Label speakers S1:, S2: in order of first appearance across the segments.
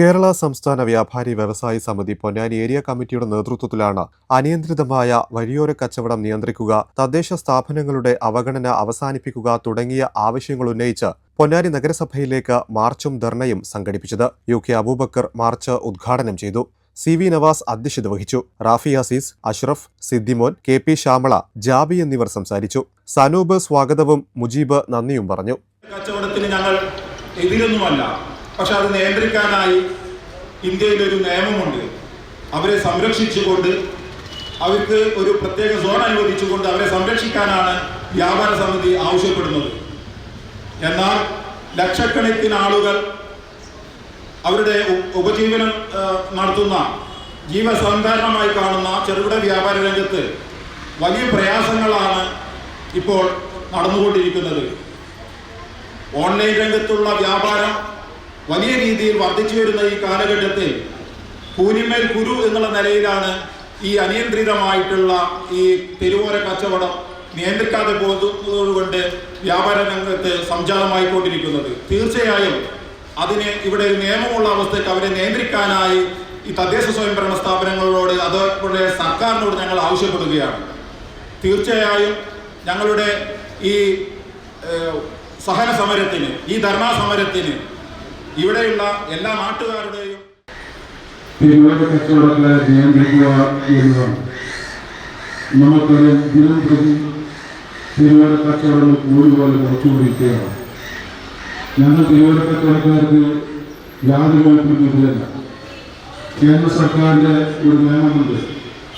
S1: കേരള സംസ്ഥാന വ്യാപാരി വ്യവസായി സമിതി പൊന്നാനി ഏരിയ കമ്മിറ്റിയുടെ നേതൃത്വത്തിലാണ് അനിയന്ത്രിതമായ വഴിയോര കച്ചവടം നിയന്ത്രിക്കുക തദ്ദേശ സ്ഥാപനങ്ങളുടെ അവഗണന അവസാനിപ്പിക്കുക തുടങ്ങിയ ആവശ്യങ്ങൾ ഉന്നയിച്ച് പൊന്നാനി നഗരസഭയിലേക്ക് മാർച്ചും ധർണയും സംഘടിപ്പിച്ചത് യു കെ അബൂബക്കർ മാർച്ച് ഉദ്ഘാടനം ചെയ്തു. സി വി നവാസ് അധ്യക്ഷത വഹിച്ചു. റാഫി അസീസ് അഷ്റഫ് സിദ്ദിമോൻ കെ പി ശ്യാമള ജാബി എന്നിവർ സംസാരിച്ചു. സനൂബ് സ്വാഗതവും മുജീബ് നന്ദിയും പറഞ്ഞു.
S2: കച്ചവടത്തിന് ഞങ്ങൾ എതിരൊന്നുമല്ല. പക്ഷെ അത് നിയന്ത്രിക്കാനായി ഇന്ത്യയിൽ ഒരു നിയമമുണ്ട്. അവരെ സംരക്ഷിച്ചുകൊണ്ട് അവർക്ക് ഒരു പ്രത്യേക സോൺ അനുവദിച്ചുകൊണ്ട് അവരെ സംരക്ഷിക്കാനാണ് വ്യാപാര സമിതി ആവശ്യപ്പെടുന്നത്. എന്നാൽ ലക്ഷക്കണക്കിന് ആളുകൾ അവരുടെ ഉപജീവനം നടത്തുന്ന ജീവസന്ധാരണമായി കാണുന്ന ചെറുകിട വ്യാപാര രംഗത്ത് വലിയ പ്രയാസങ്ങളാണ് ഇപ്പോൾ നടന്നുകൊണ്ടിരിക്കുന്നത്. ഓൺലൈൻ രംഗത്തുള്ള വ്യാപാരം വലിയ രീതിയിൽ വർദ്ധിച്ചു വരുന്ന ഈ കാലഘട്ടത്തിൽ കൂനിമേൽ കുരു എന്നുള്ള നിലയിലാണ് ഈ അനിയന്ത്രിതമായിട്ടുള്ള ഈ തെരുവോര കച്ചവടം നിയന്ത്രിക്കാതെ പോകുന്നതുകൊണ്ട് വ്യാപാര രംഗത്ത് സംജാതമായിക്കൊണ്ടിരിക്കുന്നത്. തീർച്ചയായും അതിന് ഇവിടെ ഒരു നിയമമുള്ള അവസ്ഥയ്ക്ക് അവരെ നിയന്ത്രിക്കാനായി ഈ തദ്ദേശ സ്വയംഭരണ സ്ഥാപനങ്ങളോട് അതുപോലെ സർക്കാരിനോട് ഞങ്ങൾ ആവശ്യപ്പെടുകയാണ്. തീർച്ചയായും ഞങ്ങളുടെ ഈ സഹന സമരത്തിന് ഈ ധർണാ സമരത്തിന് ഇവിടെയുള്ള എല്ലാ നാട്ടുകാരുടെയും
S3: നമുക്കറിയാം ദിനം പ്രതി തിരുവല്ല കച്ചവടങ്ങൾ കൂടുതൽ കുറച്ചുകൊണ്ടിരിക്കുകയാണ്. ഞങ്ങൾ തിരുവല്ല കച്ചവടക്കാർക്ക് യാതൊരു കുഴപ്പമില്ല കേന്ദ്ര സർക്കാരിന്റെ ഒരു നിയമമുണ്ട്.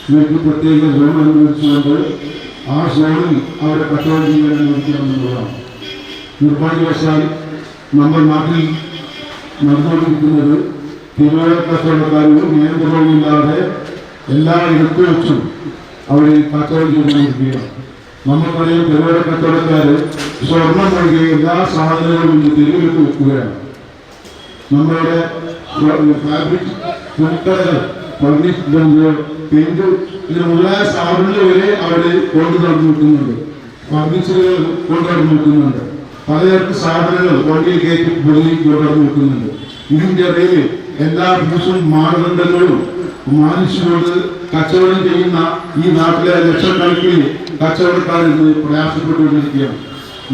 S3: ഇവർക്ക് പ്രത്യേക ലോൺ അനുവദിച്ചുകൊണ്ട് ആ സോണിൽ അവരെ കച്ചവടം ചെയ്യാൻ അനുവദിക്കണമെന്നുള്ളതാണ് നിർഭാഗ്യവശാൽ നമ്മൾ നാട്ടിൽ നടന്നുകൊണ്ടിരിക്കുന്നത് തിരുവല്ല കച്ചവടക്കാരും നിയന്ത്രണവുമില്ലാതെ എല്ലാ വെച്ചും അവർ കച്ചവടം ചെയ്തുകൊണ്ടിരിക്കുകയാണ്. നമുക്കറിയാം തിരുവല്ല കച്ചവടക്കാർ സ്വർണം ഒഴികെ എല്ലാ സാധനങ്ങളും ഇന്ന് വെക്കുകയാണ് നമ്മളുടെ ഫാബ്രിക് ഫർണിച്ചർ സ്ഥാപനങ്ങൾ വരെ അവിടെ കൊണ്ടു നടന്നു നിൽക്കുന്നുണ്ട്. ഫർണിച്ചറുകൾ കൊണ്ടു നടന്നു പലതരത്തിൽ സാധനങ്ങൾ വണ്ടിയിൽ കയറ്റി വെള്ളി കൊണ്ടു നടന്നു നിൽക്കുന്നുണ്ട് ഇതിന്റെ ഇടയിൽ എല്ലാ ദിവസവും മാനദണ്ഡങ്ങളും മാനിച്ചുകൊണ്ട് കച്ചവടം ചെയ്യുന്ന ഈ നാട്ടിലെ ലക്ഷക്കണക്കിന് കച്ചവടക്കാർ ഇന്ന് പ്രയാസപ്പെട്ടുകൊണ്ടിരിക്കുകയാണ്.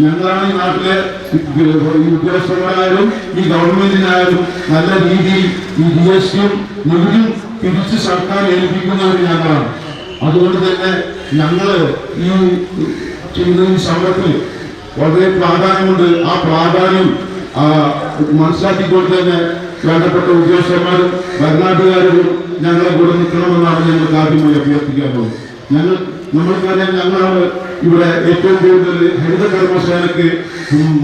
S3: ഞങ്ങളാണ് ഈ നാട്ടിലെ ഈ ഉദ്യോഗസ്ഥന്മാരായാലും ഈ ഗവൺമെന്റിനായാലും നല്ല രീതിയിൽ ഈ ജി എസ് ടിയും നികുതിയും തിരിച്ച് സർക്കാർ ഏൽപ്പിക്കുന്നവർ ഞങ്ങളാണ്. അതുകൊണ്ട് തന്നെ ഞങ്ങൾ ഈ ചെയ്യുന്ന ഈ സമരത്തിൽ വളരെ പ്രാധാന്യമുണ്ട്. ആ പ്രാധാന്യം മനസ്സിലാക്കിക്കൊണ്ട് തന്നെ വേണ്ടപ്പെട്ട ഉദ്യോഗസ്ഥന്മാരും ഭരണാധികാരികളും ഞങ്ങളെ കൂടെ നിൽക്കണമെന്നാണ് ഞങ്ങൾക്ക് ആദ്യമായി അഭ്യർത്ഥിക്കാൻ പോകുന്നത്. ഞങ്ങൾ നമ്മൾക്കറിയാം ഞങ്ങളാണ് ഇവിടെ ഏറ്റവും കൂടുതൽ ഹരിത കർമ്മസേനക്ക്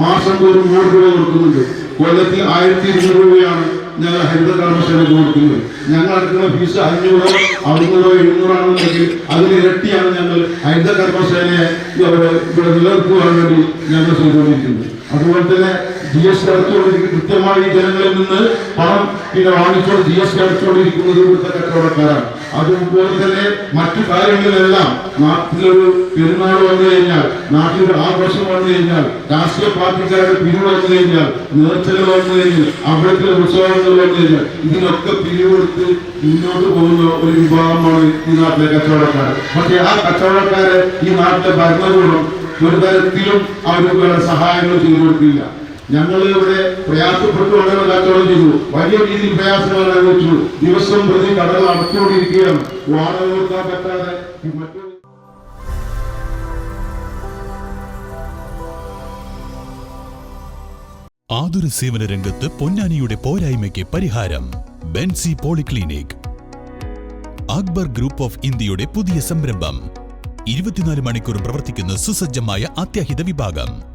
S3: മാസം തോറും നൂറ് രൂപ കൊടുക്കുന്നുണ്ട്. കൊല്ലത്തിൽ ആയിരത്തി ഇരുന്നൂറ് രൂപയാണ് ഞങ്ങൾ ഹരിത കർമ്മശാല കൊടുക്കുന്നത് ഞങ്ങൾ അടക്കുന്ന ഫീസ് അഞ്ഞൂറോ അറുന്നൂറോ എഴുന്നൂറാണെന്നുണ്ടെങ്കിൽ അതിന് ഇരട്ടിയാണ് ഞങ്ങൾ ഹരിത കർമ്മശാലയെ ഇവിടെ നിലനിർത്തുവാൻ വേണ്ടി ഞങ്ങൾ ചെയ്തുകൊണ്ടിരിക്കുന്നത്. അതുപോലെ തന്നെ ജി എസ് ടി അടച്ചുകൊണ്ടിരിക്കും കൃത്യമായി ജനങ്ങളിൽ നിന്ന് പണം പിന്നെ വാങ്ങിച്ചുകൊണ്ട് ജി എസ് ടി അടച്ചുകൊണ്ടിരിക്കുന്നത് ഇവിടുത്തെ കച്ചവടക്കാരാണ്. അതുപോലെ തന്നെ മറ്റു കാര്യങ്ങളിലെല്ലാം നാട്ടിലൊരു പെരുന്നാൾ വന്നു കഴിഞ്ഞാൽ നാട്ടിലൊരു ആഘോഷം വന്നു കഴിഞ്ഞാൽ രാഷ്ട്രീയ പാർട്ടിക്കാരുടെ പിരിവ് വന്നു കഴിഞ്ഞാൽ നേർച്ചകൾ വന്നു കഴിഞ്ഞാൽ അവിടത്തെ ഉത്സവങ്ങൾ വന്നു കഴിഞ്ഞാൽ ഇതിനൊക്കെ പിരിവെടുത്ത് മുന്നോട്ട് പോകുന്ന ഒരു വിഭാഗമാണ് ഈ നാട്ടിലെ കച്ചവടക്കാർ. പക്ഷേ ആ കച്ചവടക്കാരെ ഈ നാട്ടിലെ ഭരണകൂടം ഒരു തരത്തിലും അവർക്ക് സഹായങ്ങൾ ചെയ്തു കൊടുക്കില്ല. ഞങ്ങൾ ഇവിടെ പ്രയാസപ്പെട്ടുകൊണ്ട് കച്ചവടം ചെയ്തു. വലിയ രീതിയിൽ പ്രയാസങ്ങൾ അനുഭവിച്ചു. ദിവസം പ്രതി കടകൾ അടച്ചുകൊണ്ടിരിക്കുകയാണ്. വാടക കൊടുക്കാൻ പറ്റാതെ
S4: ആതുര സേവന രംഗത്ത് പൊന്നാനിയുടെ പോരായ്മയ്ക്ക് പരിഹാരം. Benzy polyclinic. Akbar group of ഇന്ത്യയുടെ പുതിയ സംരംഭം. ഇരുപത്തിനാല് മണിക്കൂറും പ്രവർത്തിക്കുന്ന സുസജ്ജമായ അത്യാഹിത വിഭാഗം.